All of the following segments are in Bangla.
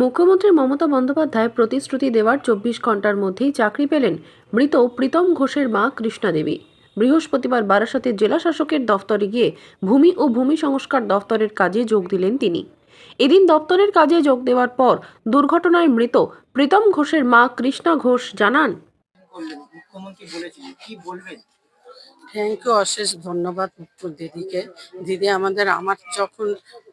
মুখ্যমন্ত্রী মমতা বন্দ্যোপাধ্যায় প্রতিশ্রুতি দেওয়ার চব্বিশ ঘণ্টার মধ্যেই চাকরি পেলেন মৃত প্রীতম ঘোষের মা কৃষ্ণা দেবী। বৃহস্পতিবার বারাসাতের জেলা শাসকের দফতরে গিয়ে ভূমি ও ভূমি সংস্কার দফতরের কাজে যোগ দিলেন তিনি। এদিন দপ্তরের কাজে যোগ দেওয়ার পর দুর্ঘটনায় মৃত প্রীতম ঘোষের মা কৃষ্ণা ঘোষ জানান মুখ্যমন্ত্রী বলেছিলেন, কি বলবেন? থ্যাংক ইউ অশেষ ধন্যবাদ দিদিকে। দিদি আমাদের, আমার যখন,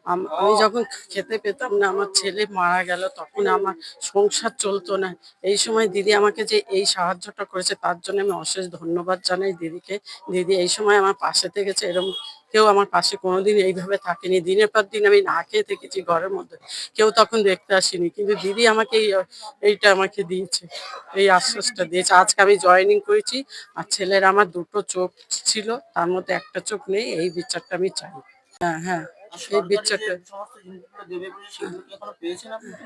আমি যখন খেতে পেতাম না, আমার ছেলে মারা গেল, তখন আমার সংসার চলতো না। এই সময় দিদি আমাকে যে এই সাহায্যটা করেছে, তার জন্য আমি অশেষ ধন্যবাদ জানাই দিদিকে। দিদি এই সময় আমার পাশে থেকেছে এরকম কেউ আমার পাশে কোনোদিন এইভাবে থাকেনি। দিনের পর দিন আমি না খেয়ে থেকেছি ঘরের মধ্যে। কেউ তখন দেখতে আসেনি। কিন্তু দিদি আমাকে এই, এইটা আমাকে দিয়েছে, এই আশ্বাসটা দিয়েছে। আজকে আমি জয়েনিং করেছি আর ছেলের আমার দুটো চোখ ছিল, তার মধ্যে একটা চোখ নেই, এই বিচারটা আমি চাই। হ্যাঁ হ্যাঁ সরকার বিচারটা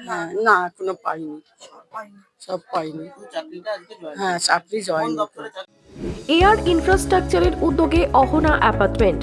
হ্যাঁ না, এখনও পাইনি। সব পাইনি। হ্যাঁ চাকরি জয়েন এয়ার ইনফ্রাস্ট্রাকচারের উদ্যোগে অহনা অ্যাপার্টমেন্ট।